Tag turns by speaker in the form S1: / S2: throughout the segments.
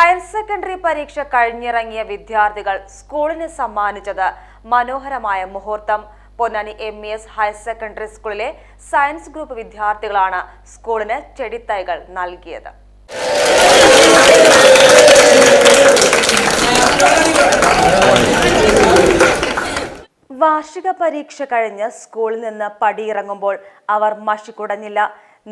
S1: Higher secondary പരീക്ഷ കഴിഞ്ഞിറങ്ങിയ വിദ്യാർത്ഥികൾ സ്കൂളിന് സമ്മാനിച്ചത് മനോഹരമായ മുഹൂർത്തം. Ponnani M E S higher secondary സ്കൂളിലെ സയൻസ് ഗ്രൂപ്പ് വിദ്യാർത്ഥികളാണ് സ്കൂളിന് ചെടിത്തൈകൾ നൽകിയത്. വാർഷിക പരീക്ഷ കഴിഞ്ഞ് സ്കൂളിൽ നിന്ന് പടിയിറങ്ങുമ്പോൾ അവർ മഷിക്കുടഞ്ഞില്ല.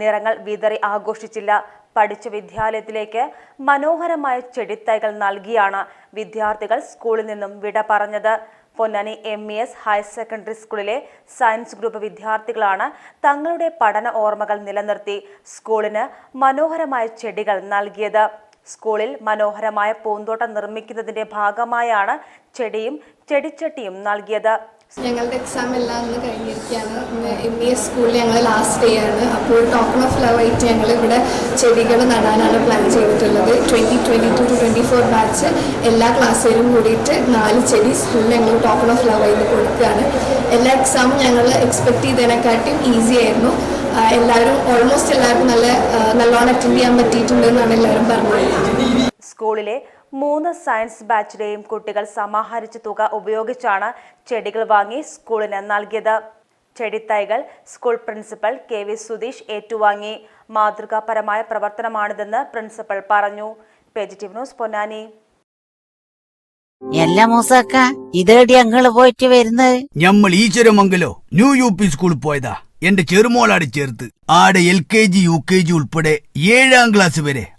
S1: നിറങ്ങൾ വിതറി ആഘോഷിച്ചില്ല. പഠിച്ച വിദ്യാലയത്തിലേക്ക് മനോഹരമായ ചെടിത്തൈകൾ നൽകിയാണ് വിദ്യാർത്ഥികൾ സ്കൂളിൽ നിന്നും വിട പറഞ്ഞത്. Ponnani M E S higher secondary സ്കൂളിലെ സയൻസ് ഗ്രൂപ്പ് വിദ്യാർത്ഥികളാണ് തങ്ങളുടെ പഠന ഓർമ്മകൾ നിലനിർത്തി സ്കൂളിന് മനോഹരമായ ചെടികൾ നൽകിയത്. സ്കൂളിൽ മനോഹരമായ പൂന്തോട്ടം നിർമ്മിക്കുന്നതിന്റെ ഭാഗമായാണ് ചെടിയും ചെടിച്ചട്ടിയും നൽകിയത്.
S2: ഞങ്ങളുടെ എക്സാം എല്ലാം ഇന്ന് കഴിഞ്ഞിരിക്കുകയാണ്. എം ഇ എസ് സ്കൂളിൽ ഞങ്ങൾ ലാസ്റ്റ് ഡേ ആണ്. അപ്പോൾ ടോക്കൺ ഓഫ് ലവ് ആയിട്ട് ഞങ്ങൾ ഇവിടെ ചെടികൾ നടാനാണ് പ്ലാൻ ചെയ്തിട്ടുള്ളത്. Twenty twenty two to twenty four batch എല്ലാ ക്ലാസ്സിലും കൂടിയിട്ട് നാല് ചെടി സ്കൂളിൽ ഞങ്ങൾ ടോക്കൺ ഓഫ് ലവ് ആയിട്ട് കൊടുക്കുകയാണ്. എല്ലാ എക്സാമും ഞങ്ങൾ എക്സ്പെക്ട് ചെയ്തതിനെക്കാട്ടും ഈസി ആയിരുന്നു. എല്ലാവരും ഓൾമോസ്റ്റ് എല്ലാവർക്കും നല്ല നല്ലോണം അറ്റൻഡ് ചെയ്യാൻ പറ്റിയിട്ടുണ്ടെന്നാണ് എല്ലാവരും പറഞ്ഞത്.
S1: സ്കൂളിലെ മൂന്ന് സയൻസ് ബാച്ചിലെയും കുട്ടികൾ സമാഹരിച്ച തുക ഉപയോഗിച്ചാണ് ചെടികൾ വാങ്ങി സ്കൂളിന് നൽകിയത്. ചെടിത്തൈകൾ school principal K V Sudheesh ഏറ്റുവാങ്ങി. മാതൃകാപരമായ പ്രവർത്തനമാണിതെന്ന് പ്രിൻസിപ്പൽ പറഞ്ഞു. Positive news Ponnani.
S3: എല്ലാ മൂസക്ക ഇതേടി അങ്ങൾ പോയിട്ട് വരുന്നത്?
S4: ഞമ്മൾ ഈശ്വരമംഗലോ ന്യൂ യു പി സ്കൂളിൽ പോയതാ. എന്റെ ചെറുമോളാട് ചേർത്ത്. ആടെ L K G U K G ഉൾപ്പെടെ ഏഴാം ക്ലാസ് വരെ